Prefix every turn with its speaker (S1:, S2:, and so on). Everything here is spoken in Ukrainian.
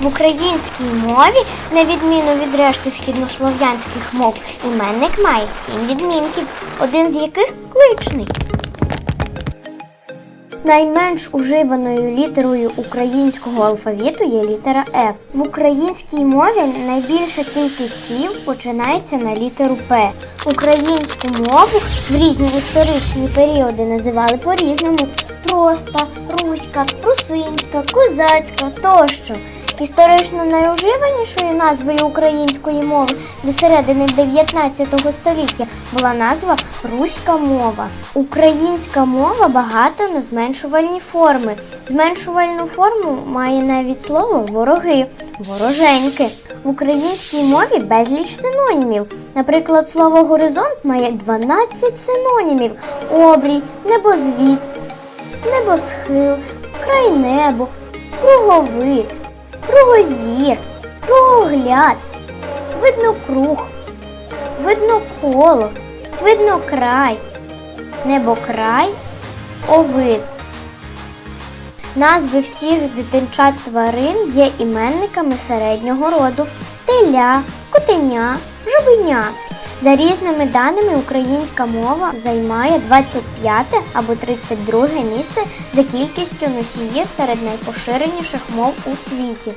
S1: В українській мові, на відміну від решти східнослов'янських мов, іменник має сім відмінків, один з яких кличний. Найменш уживаною літерою українського алфавіту є літера F. В українській мові найбільша кількість слів починається на літеру П. Українську мову в різні історичні періоди називали по-різному: проста, руська, русинська, козацька тощо. Історично найуживанішою назвою української мови до середини 19 століття була назва Руська мова. Українська мова багата на зменшувальні форми. Зменшувальну форму має навіть слово вороги, вороженьки. В українській мові безліч синонімів. Наприклад, слово горизонт має 12 синонімів: обрій, небозвід, небосхил, край небо, круговид, кругозір, кругогляд, видно круг, видно коло, видно край, небокрай, овид. Назви всіх дитинчат тварин є іменниками середнього роду теля, котеня, жабеня. За різними даними, українська мова займає 25 або 32 місце за кількістю носіїв серед найпоширеніших мов у світі.